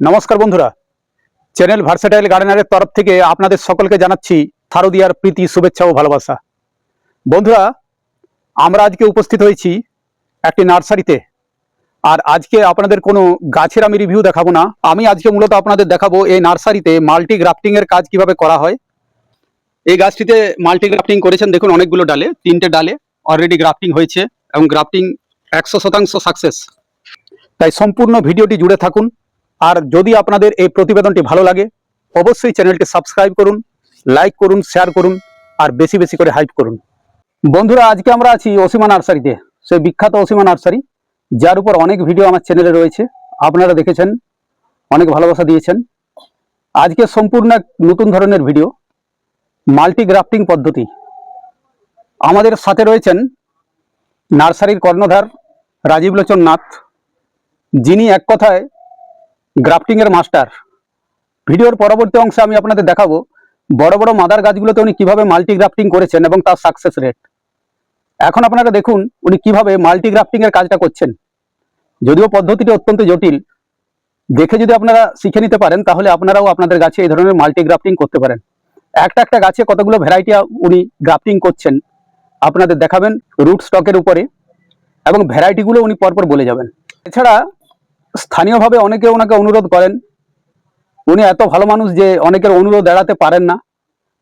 নমস্কার বন্ধুরা। Channel versatile গার্ডেনারের তরফ থেকে আপনাদের সকলকে জানাচ্ছি শারদিয়ার প্রীতি, শুভেচ্ছা ও ভালোবাসা। বন্ধুরা, আমরা আজকে উপস্থিত হয়েছি একটি নার্সারিতে। আর আজকে আপনাদের কোনো গাছের আমি রিভিউ দেখাবো না। আমি আজকে মূলত আপনাদের দেখাবো এই নার্সারিতে মাল্টি গ্রাফটিং এর কাজ কীভাবে করা হয়। এই গাছটিতে মাল্টি গ্রাফটিং করেছেন, দেখুন অনেকগুলো ডালে, তিনটে ডালে অলরেডি গ্রাফটিং হয়েছে এবং গ্রাফটিং একশো শতাংশ সাকসেস তাই সম্পূর্ণ ভিডিওটি জুড়ে থাকুন। আর যদি আপনাদের এই প্রতিবেদনটি ভালো লাগে, অবশ্যই চ্যানেলটি সাবস্ক্রাইব করুন, লাইক করুন শেয়ার করুন, আর বেশি বেশি করে হাইপ করুন। বন্ধুরা, আজকে আমরা আছি অসীমা নার্সারিতে, সেই বিখ্যাত অসীমা নার্সারি, যার উপর অনেক ভিডিও আমার চ্যানেলে রয়েছে। আপনারা দেখেছেন, অনেক ভালোবাসা দিয়েছেন। আজকে সম্পূর্ণ এক নতুন ধরনের ভিডিও মাল্টি গ্রাফটিং পদ্ধতি। আমাদের সাথে রয়েছেন নার্সারির কর্ণধার রাজীব লোচন নাথ। যিনি এক কথায় গ্রাফটিং এর মাস্টার। ভিডিওর পরবর্তী অংশে আমি আপনাদের দেখাবো বড় বড় মাদার গাছগুলোতে উনি কীভাবে মাল্টি গ্রাফটিং করেছেন এবং তার সাকসেস রেট এখন আপনারা দেখুন উনি কীভাবে মাল্টি গ্রাফটিং এর কাজটা করছেন। যদিও পদ্ধতিটি অত্যন্ত জটিল, দেখে যদি আপনারা শিখে নিতে পারেন, তাহলে আপনারাও আপনাদের গাছে এই ধরনের মাল্টি গ্রাফটিং করতে পারেন। একটা একটা গাছে কতগুলো ভ্যারাইটি উনি গ্রাফটিং করছেন, আপনাদের দেখাবেন রুট স্টকের উপরে এবং ভ্যারাইটিগুলো উনি পরপর বলে যাবেন। এছাড়া স্থানীয়ভাবে অনেকে ওনাকে অনুরোধ করেন। উনি এত ভালো মানুষ যে অনেকের অনুরোধ এড়াতে পারেন না।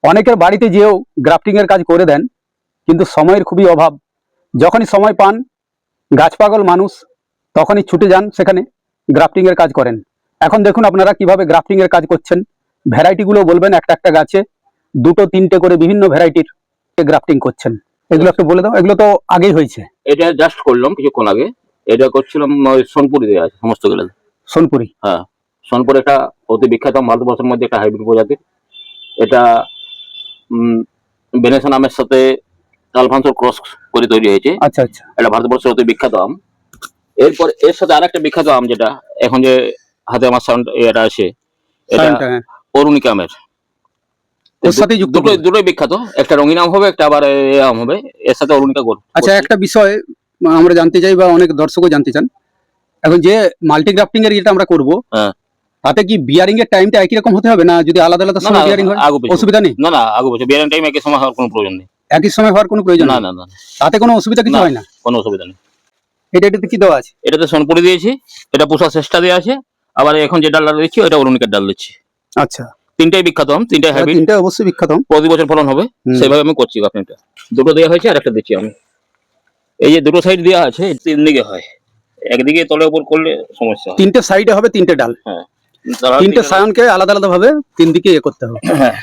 অনেকের বাড়িতে যেও গ্রাফটিং এর কাজ করে দেন, কিন্তু সময়ের খুবই অভাব। যখনই সময় পান, গাছপাগল মানুষ, তখনই ছুটে যান সেখানে গ্রাফটিং এর কাজ করেন। এখন দেখুন আপনারা কীভাবে গ্রাফটিং এর কাজ করছেন। ভ্যারাইটিগুলো বলবেন একটা একটা গাছে, দুটো, তিনটে করে বিভিন্ন ভ্যারাইটির গ্রাফটিং করছেন। এগুলো একটু বলে দাও, এগুলো তো আগেই হয়েছে। এটা জাস্ট করলাম কিছুক্ষণ আগে। এটা করছিলাম সোনপুরি আছে সমস্তগুলো। সোনপুরি? হ্যাঁ সোনপুর একটা অতি বিখ্যাত ভারতবর্ষের মধ্যে একটা হাইব্রিড প্রজাতির এটা বেনেসা আমের সাথে আলফান্সোর ক্রস করে তৈরি হয়েছে। আচ্ছা আচ্ছা। এটা ভারতবর্ষের অতি বিখ্যাত আম। এরপর এর সাথে আরেকটা বিখ্যাত আম যেটা এখন যে হাতে আমার সাউন্ড এটা আছে এটা হ্যাঁ। অরুণিকা আমের। দুটোই বিখ্যাত। একটা রঙিন আম হবে একটা আবার এ আম হবে। এর সাথে অরুণিকা গোল আচ্ছা একটা বিষয় আমরা জানতে চাই বা অনেক দর্শকও জানতে চান। এখন যে মাল্টি গ্রাফটিং এর যেটা আমরা করব হ্যাঁ। তাতে কি বিয়ারিং এর টাইমটা একই রকম হতে হবে না যদি আলাদা আলাদা সময় বিয়ারিং হয়? অসুবিধা নেই? না না আগু বছর বিয়ারের টাইম একই সময় হওয়ার কোনো প্রয়োজন নেই। একই সময় হওয়ার কোনো প্রয়োজন না না না তাতে কোনো অসুবিধা কিছু হয় না? কোনো অসুবিধা নেই। এটা এটাতে কি দেওয়া আছে? এটাতে সোনপুরি দিয়েছি এটা পুষা চেষ্টা দেওয়া আছে আবার এখন যে ডালটা দিচ্ছি ওটা অরুণিকার ডাল দিচ্ছি। আচ্ছা। তিনটাই বিখ্যাত আম তিনটাই হাইব্রিড তিনটা অবশ্যই বিখ্যাত। প্রতি বছর ফলন হবে সেভাবে আমি করছি আপনারটা দুটো দেওয়া হয়েছে আর একটা দিচ্ছি আমি। এই যে দুটো সাইড দেওয়া আছে তিন দিকে হয়। একদিকে তলে উপর করলে সমস্যা তিনটে সাইডে হবে তিনটে ডাল। হ্যাঁ। তিনটে সায়নকে আলাদা আলাদা ভাবে তিন দিকে ইয়ে করতে হবে। হ্যাঁ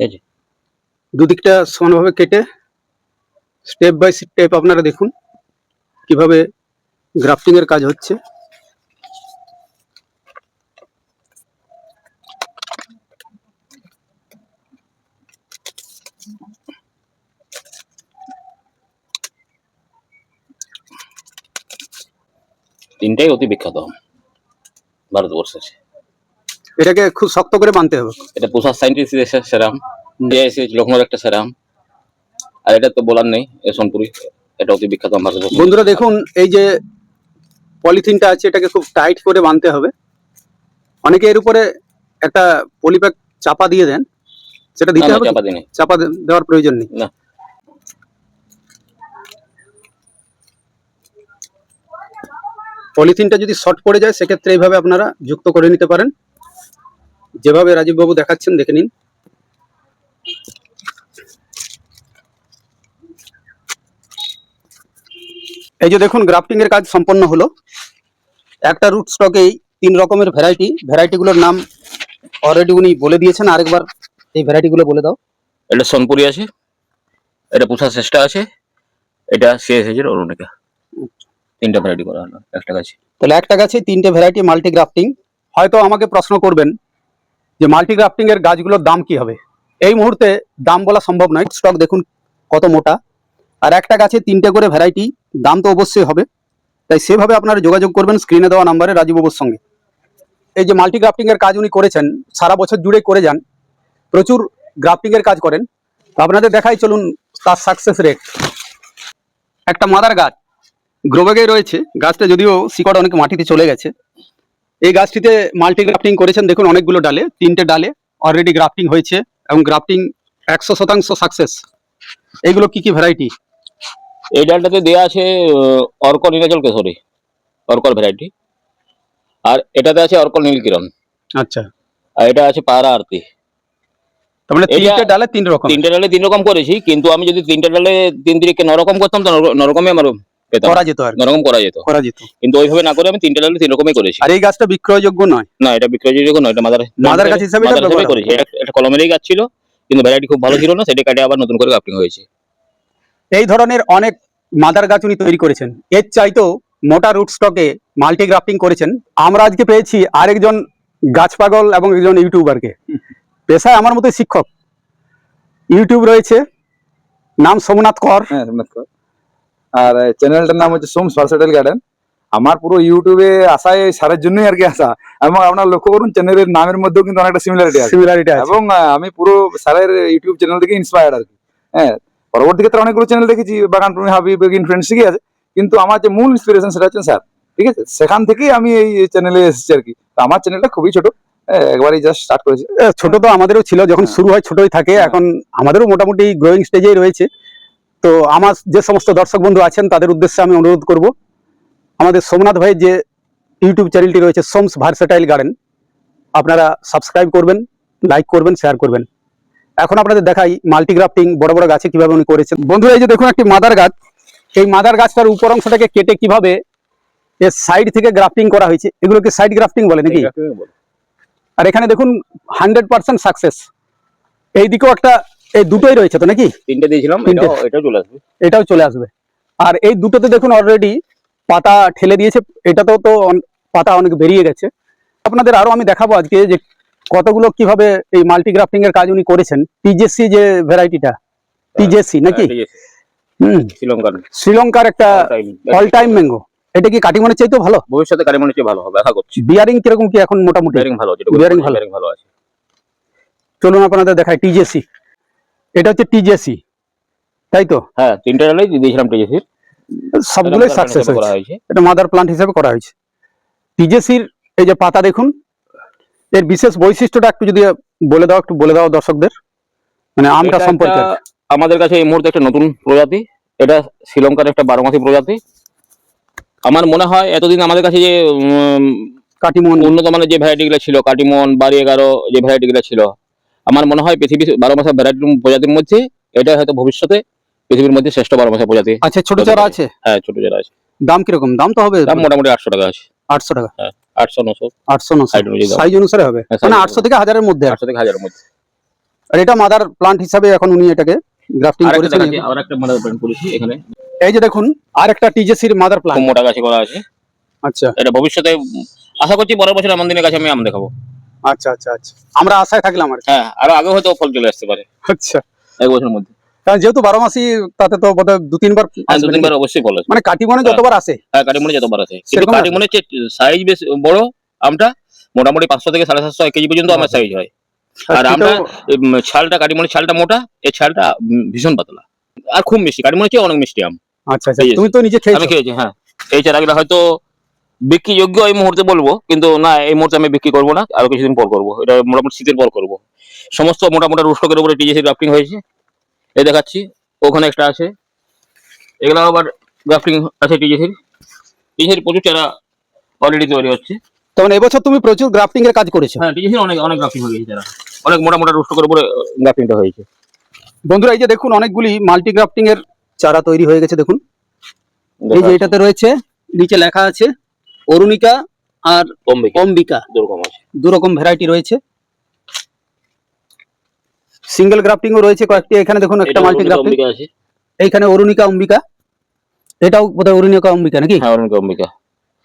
ঠিক আছে দুদিকটা সমানভাবে কেটে স্টেপ বাই স্টেপ আপনারা দেখুন কীভাবে গ্রাফটিং এর কাজ হচ্ছে। তিনটাই অতি বিখ্যাত ভারতবর্ষের। এটাকে খুব শক্ত করে মানতে হবে। এটা পুষার সাইন্টিস্ট সেরাম। লখনৌর একটা সেরাম আর এটা তো বলার নেই সোনপুরি। এটা অতি বিখ্যাত আম ভারতবর্ষ বন্ধুরা দেখুন এই যে পলিথিনটা আছে এটাকে খুব টাইট করে বাঁধতে হবে। অনেকে এর উপরে একটা পলিপ্যাক চাপা দিয়ে দেন। সেটা দিতে হবে? চাপা দিনে চাপা দেওয়ার প্রয়োজন নেই। না। পলিথিনটা যদি শর্ট পড়ে যায় সেক্ষেত্রে এইভাবে আপনারা যুক্ত করে নিতে পারেন। যেভাবে রাজীববাবু দেখাচ্ছেন দেখে নিন। এই যে দেখুন গ্রাফটিং এর কাজ সম্পন্ন হলো। একটা রুট স্টকেই তিন রকমের ভ্যারাইটি ভ্যারাইটিগুলোর নাম অলরেডি উনি বলে দিয়েছেন আরেকবার এই ভ্যারাইটিগুলো বলে দাও। এটা সোনপুরি আছে এটা পুষা চেষ্টা আছে এটা সিএসএস এর অরুণিকা। তিনটা ভ্যারাইটি করা হলো একটা গাছে। তাহলে একটা গাছে তিনটে ভ্যারাইটি মাল্টি গ্রাফটিং হয়তো আমাকে প্রশ্ন করবেন যে মাল্টি গ্রাফটিং এর গাছগুলোর দাম কি হবে? এই মুহূর্তে দাম বলা সম্ভব নয়। স্টক দেখুন কত মোটা। আর একটা গাছে তিনটে করে ভ্যারাইটি দাম তো অবশ্যই হবে। তাই সেভাবে আপনারা যোগাযোগ করবেন স্ক্রিনে দেওয়া নাম্বারে রাজীববাবুর সঙ্গে। এই যে মাল্টি গ্রাফটিং এর কাজ উনি করেছেন, সারা বছর জুড়ে করে যান, প্রচুর গ্রাফটিং এর কাজ করেন। আপনাদের দেখাই চলুন তার সাকসেস রেট একটা মাদার গাছ গ্রোব্যাগে রয়েছে। গাছটা যদিও শিকড় অনেক মাটিতে চলে গেছে। এই গাছটিতে মাল্টি গ্রাফটিং করেছেন, দেখুন অনেকগুলো ডালে, তিনটে ডালে অলরেডি গ্রাফটিং হয়েছে। এবং গ্রাফটিং একশো শতাংশ সাকসেস এইগুলো কি কি ভ্যারাইটি এই ডালটাতে দেওয়া আছে অর্ক নীলাচল কেশরী। অর্কর ভ্যারাইটি আর এটাতে আছে অর্ক নীলকিরণ। আচ্ছা। আর এটা আছে পায়রা আরতি। মানে তিনটে ডালে তিন রকম। তিনটে ডালে তিন রকম করেছি কিন্তু আমি যদি তিনটে ডালে তিন তিরিকে নরকম করতাম তো নর- নরকমে আমার করা যেত আর কি, করা যেত। করা যেত। কিন্তু ওইভাবে না করে আমি তিনটে ডালে তিন রকমই করেছি। আর এই গাছটা বিক্রয়যোগ্য নয়। না এটা বিক্রয়যোগ্য নয় এটা মাদার মাদার গাছ হিসাবে এটা মাদার হিসেবে ব্যবহার করেছি। এটা কলমেরই গাছ ছিল কিন্তু ভ্যারাইটি খুব ভালো ছিল না সেটা কাটে আবার নতুন করে কাপটিং হয়েছে। এই ধরনের অনেক মাদার গাছ উনি তৈরি করেছেন। এর চাইতেও মোটা রুট স্টকে মাল্টি গ্রাফটিং করেছেন। আমরা আজকে পেয়েছি আরেকজন গাছ পাগল এবং একজন ইউটিউবারকে পেশায় আমার মতো শিক্ষক। ইউটিউব রয়েছে নাম সোমনাথ কর। হ্যাঁ সোমনাথ কর। আর চ্যানেলটার নাম হচ্ছে সোমস ভার্সেটাইল গার্ডেন। আমার পুরো ইউটিউবে আসা এই সারের জন্যই আর কি আসা। এবং আপনারা লক্ষ্য করুন চ্যানেলের নামের মধ্যেও কিন্তু অনেকটা সিমিলারিটি আছে। সিমিলারিটি আছে। এবং আমি পুরো স্যারের ইউটিউব চ্যানেল থেকে ইন্সপায়ার্ড আর কি। হ্যাঁ পরবর্তী ক্ষেত্রে অনেকগুলো চ্যানেল দেখেছি বাগান প্রেমী হাবি বেগিন ফ্রেন্ড শিখে আছে? কিন্তু আমার যে মূল ইন্সপিরেশন সেটা হচ্ছে স্যার ঠিক আছে? সেখান থেকেই আমি এই চ্যানেলে এসেছি আর কি। তো আমার চ্যানেলটা খুবই ছোট। একবারই জাস্ট স্টার্ট করেছি। ছোট তো আমাদেরও ছিল যখন হ্যাঁ। শুরু হয় ছোটই থাকে হ্যাঁ। এখন আমাদেরও মোটামুটি গ্রোয়িং স্টেজেই রয়েছে। তো আমার যে সমস্ত দর্শক বন্ধু আছেন তাদের উদ্দেশ্যে আমি অনুরোধ করব। আমাদের সোমনাথ ভাইয়ের যে ইউটিউব চ্যানেলটি রয়েছে সোমস ভার্সেটাইল গার্ডেন আপনারা সাবস্ক্রাইব করবেন লাইক করবেন শেয়ার করবেন। এখন আপনাদের দেখাই মাল্টিগ্রাফটিং বড় বড় গাছে কীভাবে উনি করেছেন। বন্ধুরা এই যে দেখুন একটি মাদার গাছ। এই মাদার গাছটার উপর অংশটাকে কেটে কীভাবে এর সাইড থেকে গ্রাফটিং করা হয়েছে এগুলোকে সাইড গ্রাফটিং বলে নাকি? আর এখানে দেখুন হান্ড্রেড পার্সেন্ট সাকসেস এই দিকেও একটা এই দুটোই রয়েছে তো নাকি? তিনটে দিয়েছিলাম এটাও এটাও চলে আসবে। এটাও চলে আসবে। আর এই দুটোতে দেখুন অলরেডি পাতা ঠেলে দিয়েছে। এটাতেও তো পাতা অনেক বেরিয়ে গেছে। আপনাদের আরও আমি দেখাবো আজকে যে কতগুলো কীভাবে এই মাল্টিগ্রাফটিং এর কাজ উনি করেছেন। টিজেসি যে ভ্যারাইটিটা টিজেসি নাকি? হ্যাঁ, হুম। শ্রীলঙ্কার। শ্রীলঙ্কার একটা অল টাইম ম্যাঙ্গো এটা কি কাটিমনের চাইতেও ভালো? ভবিষ্যতে কারিমনের চেয়ে ভালো হবে আশা করছি। বিয়ারিং কীরকম কি এখন মোটামুটি? বেয়ারিং ভালো। আছে। চলুন আপনাদের দেখায় টিজেসি এটা হচ্ছে টিজেসি তাই তো? হ্যাঁ তিনটে ডালেই দিয়েছিলাম টিজেসির সবগুলোই সাকসেস করা হয়েছে। এটা মাদার প্লান্ট হিসেবে করা হয়েছে। টিজেসির এই যে পাতা দেখুন এর বিশেষ বৈশিষ্ট্যটা একটু যদি বলে দাও একটু বলে দাও দর্শকদের। মানে আমটা সম্পর্কে। আমাদের কাছে এই মুহূর্তে একটা নতুন প্রজাতি। এটা শ্রীলঙ্কার একটা বারোমাসি প্রজাতি। আমার মনে হয় এতদিন আমাদের কাছে যে কাটিমন। উন্নত মানের যে ভ্যারাইটি গুলো ছিল কাটিমন বাড়ি এগারো যে ভ্যারাইটি গুলো ছিল আমার মনে হয় পৃথিবীর বারো মাসের ভ্যারাইটি প্রজাতির মধ্যে এটা হয়তো ভবিষ্যতে পৃথিবীর মধ্যে শ্রেষ্ঠ বারো মাসের প্রজাতি। আচ্ছা ছোট চারা আছে? হ্যাঁ ছোট চারা আছে। দাম কীরকম? দাম তো হবে দাম মোটামুটি আটশো টাকা আছে। আটশো টাকা। আটশো নশো। আটশো নশো। দাম। সাইজ অনুসারে হবে? হ্যাঁ, মানে আটশো থেকে হাজারের মধ্যে আটশো থেকে হাজারের মধ্যে। আর এটা মাদার প্লান্ট হিসাবে এখন উনি এটাকে গ্রাফটিং করেছেন আর একটা মাদার প্ল্যান্ট করেছি এখানে। এই যে দেখুন আর একটা টিজেসির মাদার প্লান্ট মোটা গাছে করা আছে। আচ্ছা। এটা ভবিষ্যতে আশা করছি পরের বছর কাছে আমি আম দেখাবো। আচ্ছা আচ্ছা আচ্ছা। আমরা আশায় থাকলাম আর হ্যাঁ আরও আগে হয়তো ফল চলে আসতে পারে। আচ্ছা। এক বছরের মধ্যে। কারণ যেহেতু বারো মাসি তাতে তো দু তিনবার হ্যাঁ দু তিনবার অবশ্যই ফল মানে কাটিমনে যতবার আসে। হ্যাঁ কাটিমনে যতবার কিন্তু সেরকম সাইজ বেশ বড় আমটা মোটামুটি পাঁচশো থেকে সাড়ে সাতশো এক কেজি পর্যন্ত আমার সাইজ হয়। আর আমরা ছালটা কাটিমনের ছালটা মোটা এই ছালটা ভীষণ পাতলা। আর খুব মিষ্টি কাটিমনের চেয়ে অনেক মিষ্টি আম। আচ্ছা আচ্ছা তুমি তো নিজে আমি খেয়েছি। হ্যাঁ। এই চারাগুলো হয়তো বিক্রি যোগ্য এই মুহূর্তে বলব কিন্তু না এই মুহূর্তে আমি বিক্রি করব না আরও কিছুদিন পর করব। এটা মোটামুটি শীতের পর করব। সমস্ত মোটামুটি রুস্টকের উপরে টিজেসি গ্রাফটিং হয়েছে। এই দেখাচ্ছি ওখানে একটা আছে। এগুলো আবার গ্রাফটিং আছে টিজেসির টিজেসির প্রচুর চারা অলরেডি তৈরি হচ্ছে। তখন মানে এবছর তুমি প্রচুর গ্রাফটিং এর কাজ করেছ? হ্যাঁ টিজেসির অনেক অনেক গ্রাফটিং হয়ে গেছে চারা। অনেক মোটা মোটা রুস্টকের উপরে গ্রাফটিংটা হয়েছে। বন্ধুরা এই যে দেখুন অনেকগুলি মাল্টি গ্রাফটিং এর চারা তৈরি হয়ে গেছে দেখুন। এই যে এটাতে রয়েছে নিচে লেখা আছে অরুণিকা আর অম্বিকা। দুরকম ভ্যারাইটি রয়েছে। সিঙ্গেল গ্রাফটিংও রয়েছে কয়েকটি। এখানে দেখুন একটা মাল্টি গ্রাফটিং এইখানে অরুণিকা অম্বিকা। এটাও বোধহয় অরুণিকা অম্বিকা নাকি? হ্যাঁ অরুণিকা অম্বিকা।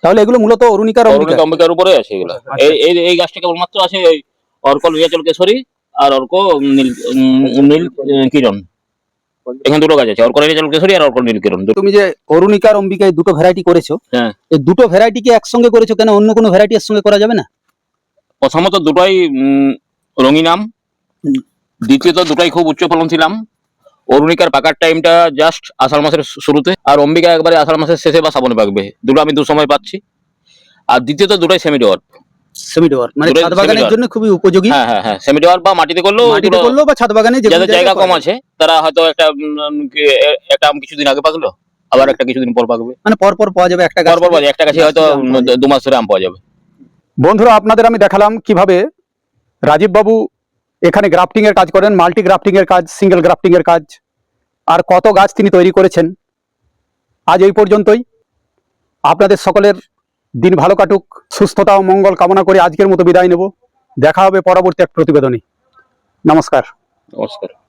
তাহলে এগুলো মূলত অরুণিকার অরুণিকা অম্বিকার উপরে আছে এগুলো। আচ্ছা। এই এই এই গাছটা কেবলমাত্র আছে ওই অর্ক নীলাচল কেশরী আর অর্ক নীল নীল কিরণ। এখানে দুটো গাছ আছে অর্ক নীলাচল কেশরী আর অর্ক নীল কিরণ তুমি যে অরুণিকার অম্বিকা দুটো ভ্যারাইটি করেছ হ্যাঁ। এই দুটো ভ্যারাইটি কি একসঙ্গে করেছ কেন? অন্য কোনো ভ্যারাইটি সঙ্গে করা যাবে না? প্রথমত দুটাই উম, রঙিনাম দ্বিতীয়ত দুটাই খুব উচ্চ ফলনশীলাম অরুণিকার পাকার টাইমটা জাস্ট আষাঢ় মাসের শুরুতে আর অম্বিকা একবারে আষাঢ় মাসের শেষে বা শ্রাবণে পাকবে। দুটো আমি দু সময় পাচ্ছি। আর দ্বিতীয়ত দুটাই সেমি ডোয়ার সেমি ডোয়ার মানে ছাদ বাগানের জন্য খুবই উপযোগী। হ্যাঁ হ্যাঁ হ্যাঁ সেমি ডোয়ার বা মাটিতে করলেও মাটিতে করলেও বা ছাদ বাগানে যাদের জায়গা কম আছে তারা হয়তো একটা একটা আম কিছুদিন আগে পাকলো আবার একটা কিছুদিন পর পাকবে। মানে পর পর পাওয়া যাবে একটা গাছ পর পর পাওয়া যায়। একটা গাছে হয়তো আম দু মাস ধরে আম পাওয়া যাবে। বন্ধুরা আপনাদের আমি দেখালাম কীভাবে রাজীব বাবু এখানে গ্রাফটিং এর কাজ করেন মাল্টি গ্রাফটিং এর কাজ সিঙ্গেল গ্রাফটিং এর কাজ আর কত গাছ তিনি তৈরি করেছেন। আজ এই পর্যন্তই। আপনাদের সকলের দিন ভালো কাটুক, সুস্থতা ও মঙ্গল কামনা করে আজকের মতো বিদায় নেব। দেখা হবে পরবর্তী এক প্রতিবেদনে। নমস্কার। নমস্কার।